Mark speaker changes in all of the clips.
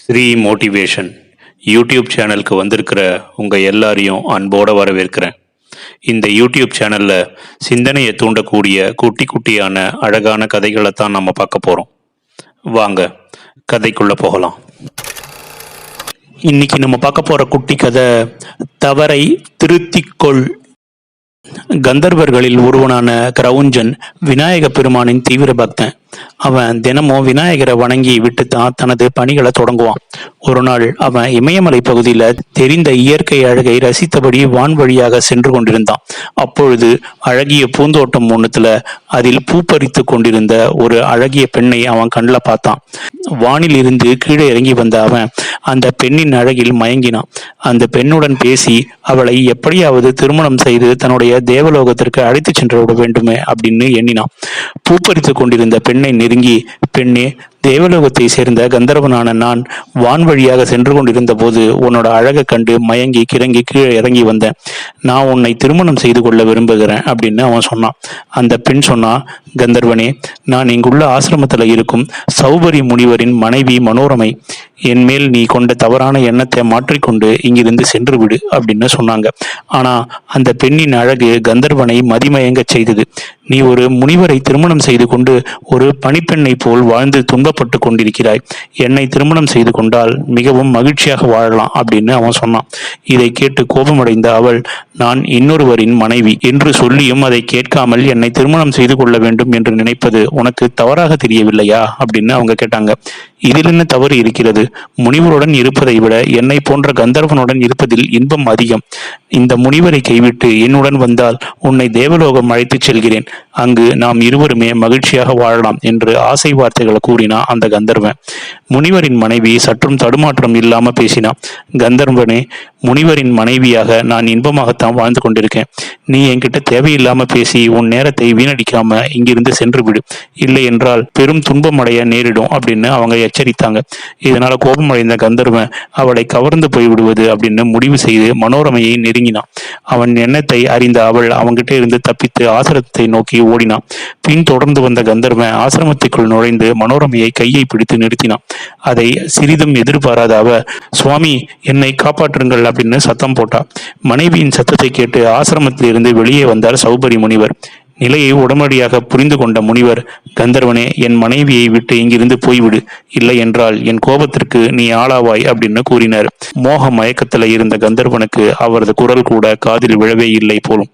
Speaker 1: Sri motivation YouTube சேனலுக்கு வந்திருக்கிற உங்கள் எல்லாரையும் அன்போடு வரவேற்கிறேன். இந்த யூடியூப் சேனலில் சிந்தனையை தூண்டக்கூடிய குட்டி குட்டியான அழகான கதைகளை தான் நம்ம பார்க்க போகிறோம் வாங்க கதைக்குள்ளே போகலாம். இன்னைக்கு நம்ம பார்க்க போகிற குட்டி கதை தவறை திருத்திக்கொள். கந்தர்வர்களில் ஒருவனான கிரவுஞ்சன் விநாயக பெருமானின் தீவிர பக்தன். அவன் தினமும் விநாயகரை வணங்கி விட்டு தான் தனது பணிகளை தொடங்குவான். ஒரு நாள் அவன் இமயமலை பகுதியில தெரிந்த இயற்கை அழகை ரசித்தபடி வான் வழியாக சென்று கொண்டிருந்தான். அப்பொழுது அழகிய பூந்தோட்டம் ஒண்ணுத்துல அதில் பூ பறித்து கொண்டிருந்த ஒரு அழகிய பெண்ணை அவன் கண்ணில் பார்த்தான். வானில் இருந்து கீழே இறங்கி வந்த அவன் அந்த பெண்ணின் அழகில் மயங்கினான். அந்த பெண்ணுடன் பேசி அவளை எப்படியாவது திருமணம் செய்து தன்னுடைய தேவலோகத்திற்கு அழைத்து சென்று விட வேண்டுமே அப்படின்னு எண்ணினான். பூப்பறித்து கொண்டிருந்த பெண்ணை நெருங்கி பெண்ணே தேவலோகத்தை சேர்ந்த கந்தர்வனான நான் வான் வழியாக சென்று கொண்டிருந்த போது உன்னோட அழகை கண்டு மயங்கி கிறங்கி கீழே இறங்கி வந்தேன். நான் உன்னை திருமணம் செய்து கொள்ள விரும்புகிறேன் அப்படின்னு அவன் சொன்னான். அந்த பெண் சொன்னா கந்தர்வனே நான் இங்குள்ள ஆசிரமத்தில் இருக்கும் சௌபரி முனிவரின் மனைவி மனோரமை. என் மேல் நீ கொண்ட தவறான எண்ணத்தை மாற்றிக்கொண்டு இங்கிருந்து சென்று விடு அப்படின்னு சொன்னாங்க. ஆனா அந்த பெண்ணின் அழகு கந்தர்வனை மதிமயங்க செய்தது. நீ ஒரு முனிவரை திருமணம் செய்து கொண்டு ஒரு பணிப்பெண்ணை போல் வாழ்ந்து துன்பப்பட்டு கொண்டிருக்கிறாய். என்னை திருமணம் செய்து கொண்டால் மிகவும் மகிழ்ச்சியாக வாழலாம் அப்படின்னு அவன் சொன்னான். இதை கேட்டு கோபமடைந்த அவள் நான் இன்னொருவரின் மனைவி என்று சொல்லியும் அதை கேட்காமல் என்னை திருமணம் செய்து கொள்ள வேண்டும் என்று நினைப்பது உனக்கு தவறாக தெரியவில்லையா? அப்படின்னு அவங்க கேட்டாங்க. இதில் என்ன தவறு இருக்கிறது? முனிவருடன் இருப்பதை விட என்னை போன்ற கந்தர்வனுடன் இருப்பதில் இன்பம் அதிகம். இந்த முனிவரை கைவிட்டு என்னுடன் வந்தால் உன்னை தேவலோகம் அழைத்துச் செல்கிறேன். அங்கு நாம் இருவருமே மகிழ்ச்சியாக வாழலாம் என்று ஆசை வார்த்தைகளை கூறினா அந்த கந்தர்வன். முனிவரின் மனைவி சற்றும் தடுமாற்றம் இல்லாம பேசினா கந்தர்வனே முனிவரின் மனைவியாக நான் இன்பமாகத்தான் வாழ்ந்து கொண்டிருக்கேன். நீ என்கிட்ட தேவையில்லாம பேசி உன் நேரத்தை வீணடிக்காம இங்கிருந்து சென்று விடு. இல்லை என்றால் பெரும் துன்பம் அடைய நேரிடும் அப்படின்னு அவங்க எச்சரித்தாங்க. இதனால கோபமடைந்த கந்தர்வன் அவளை கவர்ந்து போய்விடுவது அப்படின்னு முடிவு செய்து மனோரமையை நெருங்கினான். அவன் எண்ணத்தை அறிந்த அவள் அவன்கிட்ட இருந்து தப்பித்து ஆசிரமத்தை நோக்கி ஓடினான். பின் தொடர்ந்து வந்த கந்தர்வன் ஆசிரமத்துக்குள் நுழைந்து மனோரமையை கையை பிடித்து நிறுத்தினான். அதை சிறிதும் எதிர்பாராத அவ சுவாமி என்னை காப்பாற்றுங்கள் அப்படின்னு சத்தம் போட்டா மனைவியின் சத்தத்தை கேட்டு ஆசிரமத்திலிருந்து வெளியே வந்தார் சௌபரி முனிவர். நிலையை உடனடியாக புரிந்து கொண்ட முனிவர் கந்தர்வனே என் மனைவியை விட்டு இங்கிருந்து போய்விடு. இல்லை என்றால் என் கோபத்திற்கு நீ ஆளாவாய் அப்படின்னு கூறினார். மோக மயக்கத்துல இருந்த கந்தர்வனுக்கு அவரது குரல் கூட காதில் விழவே இல்லை போலும்.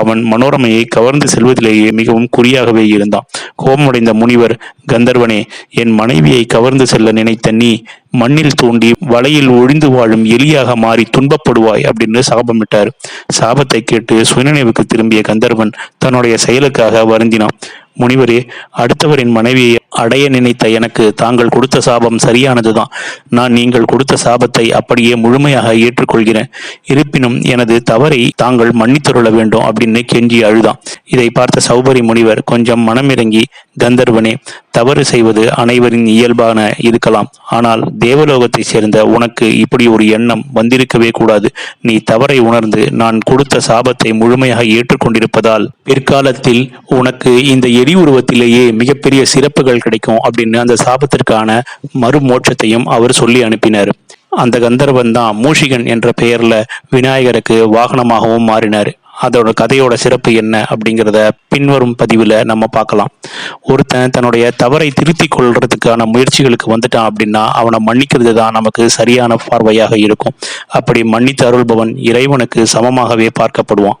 Speaker 1: அவன் மனோரமையை கவர்ந்து செல்வதிலேயே மிகவும் குறியாகவே இருந்தான். கோபமடைந்த முனிவர் கந்தர்வனே என் மனைவியை கவர்ந்து செல்ல நினைத்த நீ மண்ணில் தூண்டி வலையில் ஒழிந்து வாழும் எலியாக மாறி துன்பப்படுவாய் அப்படின்னு சாபமிட்டார். சாபத்தை கேட்டு சுயநினைவுக்கு திரும்பிய கந்தர்வன் தன்னுடைய செயலுக்காக வருந்தினான். முனிவரே அடுத்தவரின் மனைவியை அடைய நினைத்த எனக்கு தாங்கள் கொடுத்த சாபம் சரியானதுதான். நான் நீங்கள் கொடுத்த சாபத்தை அப்படியே முழுமையாக ஏற்றுக்கொள்கிறேன். இருப்பினும் எனது தவறை தாங்கள் மன்னித்துருள வேண்டும் அப்படின்னு கெஞ்சி அழுதான். இதை பார்த்த சௌபரி முனிவர் கொஞ்சம் மனமிறங்கி கந்தர்வனே தவறு செய்வது அனைவரின் இயல்பான இருக்கலாம் ஆனால் தேவலோகத்தை சேர்ந்த உனக்கு இப்படி ஒரு எண்ணம் வந்திருக்கவே கூடாது. நீ தவறை உணர்ந்து நான் கொடுத்த சாபத்தை முழுமையாக ஏற்றுக்கொண்டிருப்பதால் பிற்காலத்தில் உனக்கு இந்த எரி உருவத்திலேயே மிகப்பெரிய சிறப்புகள் கிடைக்கும் அப்படின்னு அந்த சாபத்திற்கான மறுமோட்சத்தையும் அவர் சொல்லி அனுப்பினார். அந்த கந்தர்வன் தான் மூஷிகன் என்ற பெயர்ல விநாயகருக்கு வாகனமாகவும் மாறினார். அதோட கதையோட சிறப்பு என்ன அப்படிங்கிறத பின்வரும் பதிவில் நம்ம பார்க்கலாம். ஒருத்தன் தன்னுடைய தவறை திருத்தி கொள்றதுக்கான முயற்சிகளுக்கு வந்துட்டான் அப்படின்னா அவனை மன்னிக்கிறது தான் நமக்கு சரியான பார்வையாக இருக்கும். அப்படி மன்னித்து அருள்பவன் இறைவனுக்கு சமமாகவே பார்க்கப்படுவான்.